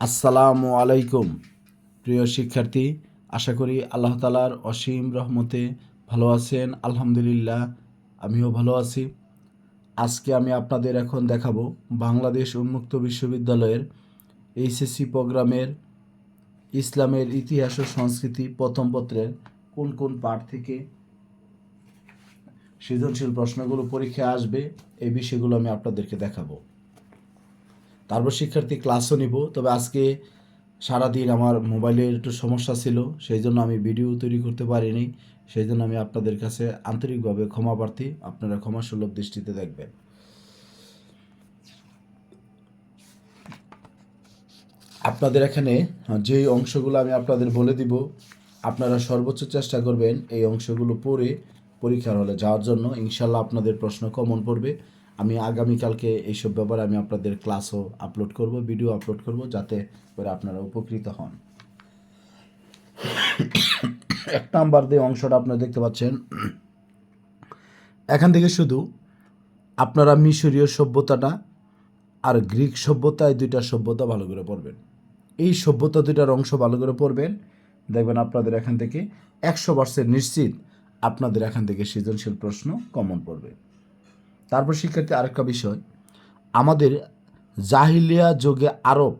আসসালামু আলাইকুম। প্রিয় শিক্ষার্থী, আশা করি আল্লাহ তালার অসীম রহমতে ভালো আছেন। আলহামদুলিল্লাহ, আমিও ভালো আছি। আজকে আমি আপনাদের এখন দেখাবো বাংলাদেশ উন্মুক্ত বিশ্ববিদ্যালয়ের এইচএসসি প্রোগ্রামের ইসলামের ইতিহাস ও সংস্কৃতি প্রথম পত্রের কোন কোন পাঠ থেকে সৃজনশীল প্রশ্নগুলো পরীক্ষায় আসবে, এই বিষয়গুলো আমি আপনাদেরকে দেখাবো। তারপর শিক্ষার্থী ক্লাসও নিব। তবে আজকে সারাদিন আমার মোবাইলের একটু সমস্যা ছিল, সেই জন্য আমি ভিডিও তৈরি করতে পারিনি। সেই জন্য আমি আপনাদের কাছে আন্তরিকভাবে ক্ষমা প্রার্থী। আপনারা ক্ষমা সুলভ দৃষ্টিতে দেখবেন। আপনাদের এখানে যে অংশগুলো আমি আপনাদের বলে দিব, আপনারা সর্বোচ্চ চেষ্টা করবেন এই অংশগুলো পড়ে পরীক্ষার হলে যাওয়ার জন্য। ইনশাল্লাহ আপনাদের প্রশ্ন কমন পড়বে। আমি আগামীকালকে এইসব ব্যাপারে আমি আপনাদের ক্লাসও আপলোড করব ভিডিও আপলোড করব, যাতে করে আপনারা উপকৃত হন। এক নাম্বার দিয়ে অংশটা আপনারা দেখতে পাচ্ছেন। এখান থেকে শুধু আপনারা মিশরীয় সভ্যতাটা আর গ্রিক সভ্যতা এই দুইটা সভ্যতা ভালো করে পড়বেন। এই সভ্যতা দুইটার অংশ ভালো করে পড়বেন। দেখবেন আপনাদের এখান থেকে একশো পার্সেন্ট নিশ্চিত আপনাদের এখান থেকে সৃজনশীল প্রশ্ন কমন পড়বে। তারপর শিক্ষার্থী, আরেকটা বিষয়। আমাদের জাহিলিয়া যুগে আরব,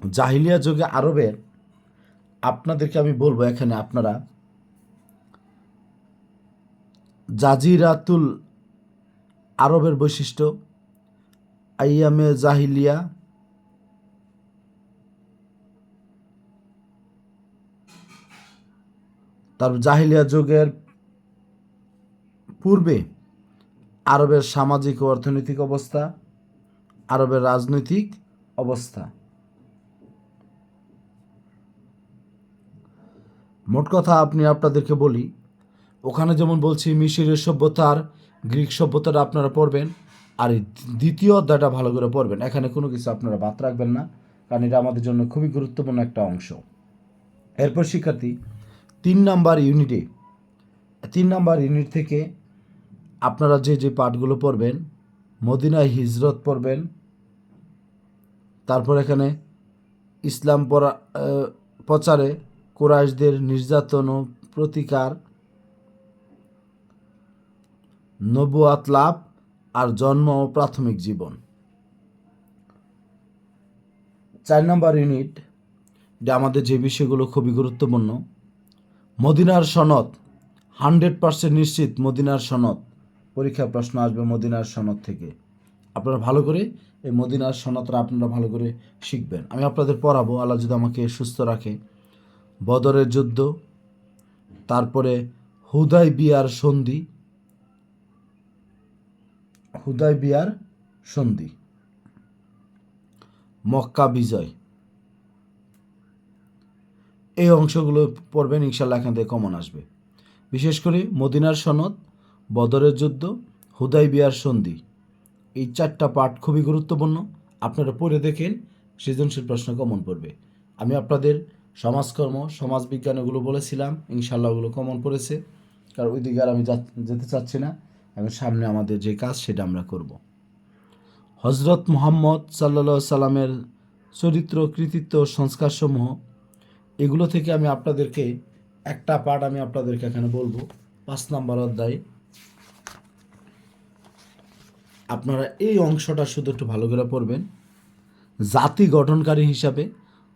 জাহিলিয়া যুগে আরবের, আপনাদেরকে আমি বলব এখানে আপনারা, জাজিরাতুল আরবের বৈশিষ্ট্য, আইয়ামে জাহিলিয়া, তারপর জাহিলিয়া যুগের পূর্বে আরবের সামাজিক ও অর্থনৈতিক অবস্থা, আরবের রাজনৈতিক অবস্থা। মোট কথা আপনি আপনাদেরকে বলি, ওখানে যেমন বলছি মিশরের সভ্যতার, গ্রিক সভ্যতাটা আপনারা পড়বেন, আর দ্বিতীয় অধ্যায়টা ভালো করে পড়বেন। এখানে কোনো কিছু আপনারা বাদ রাখবেন না, কারণ এটা আমাদের জন্য খুবই গুরুত্বপূর্ণ একটা অংশ। এরপর শিক্ষার্থী, তিন নাম্বার ইউনিটে, তিন নাম্বার ইউনিট থেকে আপনারা যে যে পাঠগুলো পড়বেন, মদিনায় হিজরত পড়বেন, তারপর এখানে ইসলাম পরা প্রচারে কোরাইশদের নির্যাতন ও প্রতিকার, নবুয়াত লাভ আর জন্ম ও প্রাথমিক জীবন। চার নম্বর ইউনিট, যে আমাদের যে বিষয়গুলো খুবই গুরুত্বপূর্ণ, মদিনার সনদ, হান্ড্রেড পার্সেন্ট নিশ্চিত মদিনার সনদ। পরীক্ষা প্রশ্ন আসবে মদিনার সনদ থেকে। আপনারা ভালো করে এই মদিনার সনদটা আপনারা ভালো করে শিখবেন। আমি আপনাদের পড়াবো, আল্লাহ যদি আমাকে সুস্থ রাখে। বদরের যুদ্ধ, তারপরে হুদাই বিয়ার সন্ধি। হুদাই বিয়ার সন্ধি। মক্কা বিজয়। এই অংশগুলো পড়বেন, ইনশাল্লাহ এখান থেকে কমন আসবে। বিশেষ করে মদিনার সনদ বদরের যুদ্ধ হুদাই বিয়ার সন্ধি। এই চারটা পাঠ খুবই গুরুত্বপূর্ণ। আপনারা পড়ে দেখেন, সৃজনশীল প্রশ্ন কমন পড়বে। আমি আপনাদের সমাজকর্ম, সমাজবিজ্ঞান এগুলো বলেছিলাম ইনশাল্লাহ ওগুলো কমন পড়েছে। কারণ ওই দিকে আর আমি যেতে চাচ্ছি না, এবং সামনে আমাদের যে কাজ সেটা আমরা করব। হজরত মোহাম্মদ সাল্লা সাল্লামের চরিত্র, কৃতিত্ব, সংস্কারসমূহ, এগুলো থেকে আমি আপনাদেরকে একটা পার্ট আমি আপনাদেরকে এখানে বলব। পাঁচ নাম্বার অধ্যায় আপনারা এই অংশটা শুধু একটু ভালো করে পড়বেন। জাতি গঠনকারী হিসাবে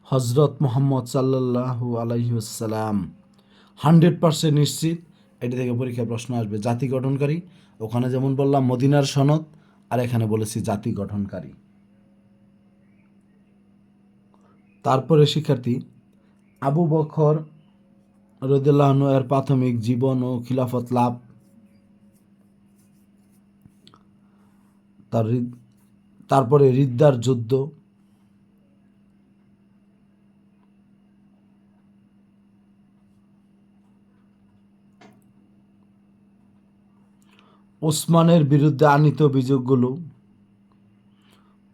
হজরত মোহাম্মদ সাল্লাল্লাহু আলাইসাল্লাম হান্ড্রেড পার্সেন্ট নিশ্চিত এটি থেকে পরীক্ষায় প্রশ্ন আসবে, জাতি গঠনকারী। ওখানে যেমন বললাম, মদিনার সনদ, আর এখানে বলেছি জাতি গঠনকারী। তারপরে শিক্ষার্থী, আবু বখর রদুল্লাহনু এর প্রাথমিক জীবন ও খিলাফত লাভ তার তারপরে রিদ্দার যুদ্ধ। ওসমানের বিরুদ্ধে আনিত অভিযোগগুলো,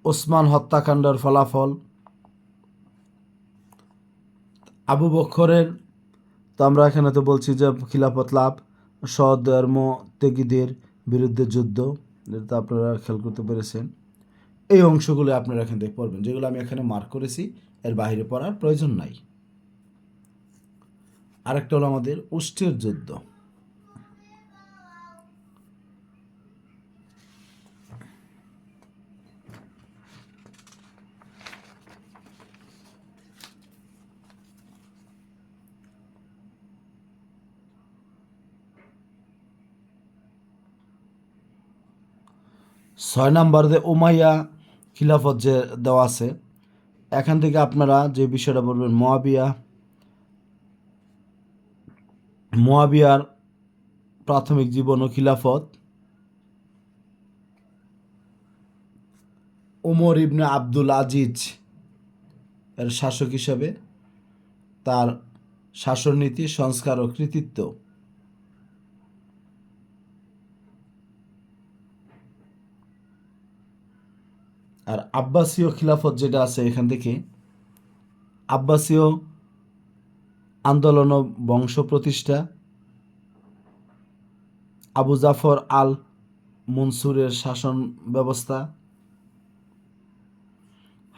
ওসমান হত্যাকাণ্ডের ফলাফল, আবু বক্ষরের তো আমরা এখানে তো বলছি যে খিলাফত লাভ সধর্ম ত্যাগীদের বিরুদ্ধে যুদ্ধ। তো আপনারা খেয়াল করতে পেরেছেন। এই অংশগুলো আপনারা এখান থেকে পড়বেন, যেগুলো আমি এখানে মার্ক করেছি, এর বাইরে পড়ার প্রয়োজন নাই। আরেকটা হলো আমাদের উষ্ঠের যুদ্ধ। ছয় নাম্বার যে উমাইয়া খিলাফত যে দেওয়া আছে, এখান থেকে আপনারা যে বিষয়টা বলবেন, মোয়াবিয়া, মোয়াবিয়ার প্রাথমিক জীবন ও খিলাফত ওমর ইবনে আব্দুল আজিজ এর শাসক হিসাবে তার শাসননীতি, সংস্কার ও কৃতিত্ব আর আব্বাসীয় খিলাফত যেটা আছে এখান থেকে, আব্বাসীয় আন্দোলন বংশ প্রতিষ্ঠা, আবু জাফর আল মনসুরের শাসন ব্যবস্থা,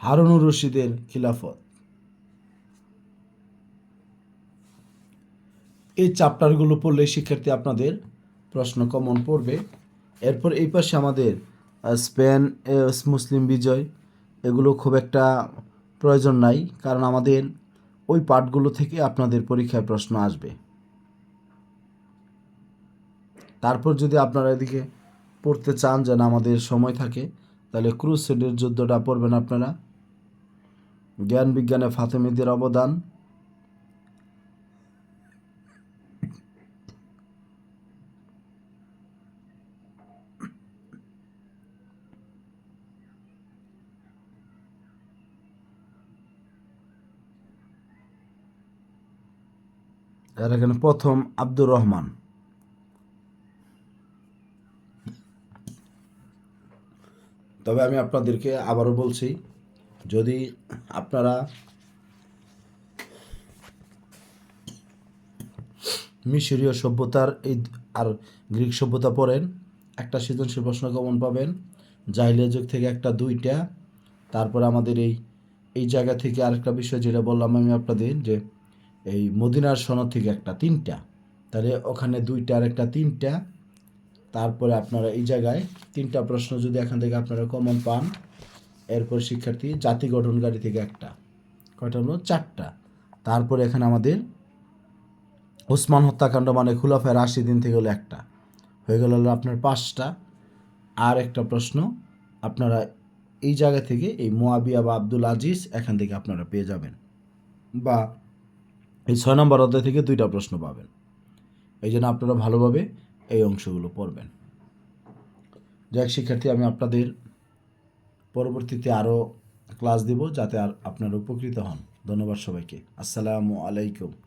হারুনুর রশিদের খিলাফত। এই চ্যাপ্টারগুলো পড়লে শিক্ষার্থী আপনাদের প্রশ্ন কমন পড়বে। এরপর এই পাশে আমাদের স্পেন মুসলিম বিজয়, এগুলো খুব একটা প্রয়োজন নাই, কারণ আমাদের ওই পাঠগুলো থেকে আপনাদের পরীক্ষায় প্রশ্ন আসবে। তারপর যদি আপনারা এদিকে পড়তে চান, যেন আমাদের সময় থাকে, তাহলে ক্রুসেডের যুদ্ধটা পড়বেন আপনারা। জ্ঞান বিজ্ঞানে ফাতেমিদের অবদান আর এখানে প্রথম আব্দুর রহমান। তবে আমি আপনাদেরকে আবারও বলছি, যদি আপনারা মিশরীয় সভ্যতার এই আর গ্রিক সভ্যতা পড়েন, একটা সৃজনশীল প্রশ্ন কমন পাবেন জাহিলিয়া যুগ থেকে একটা, দুইটা, তারপরে আমাদের এই এই জায়গা থেকে আরেকটা বিষয় যেটা বললাম আমি আপনাদের, যে এই মদিনার সনদ থেকে একটা তিনটা। তাহলে ওখানে দুইটা আর একটা তিনটা। তারপরে আপনারা এই জায়গায় তিনটা প্রশ্ন যদি এখান থেকে আপনারা কমন পান, এরপর শিক্ষার্থী জাতি গঠনকারী থেকে একটা, কয়টা হলো? চারটা। তারপরে এখানে আমাদের ওসমান হত্যাকাণ্ড মানে খুলাফায় আশি দিন থেকে হলো একটা। হয়ে গেল হলো আপনার পাঁচটা। আর একটা প্রশ্ন, আপনারা এই জায়গা থেকে এই মোয়াবিয়া বা আব্দুল আজিজ এখান থেকে আপনারা পেয়ে যাবেন। বা এই ছয় নম্বর অধ্যায় থেকে দুইটা প্রশ্ন পাবেন। এই জন্য আপনারা ভালোভাবে এই অংশগুলো পড়বেন। যাক, শিক্ষার্থী, আমি আপনাদের পরবর্তীতে আরও ক্লাস দেব যাতে আর আপনারা উপকৃত হন। ধন্যবাদ সবাইকে। আসসালামু আলাইকুম।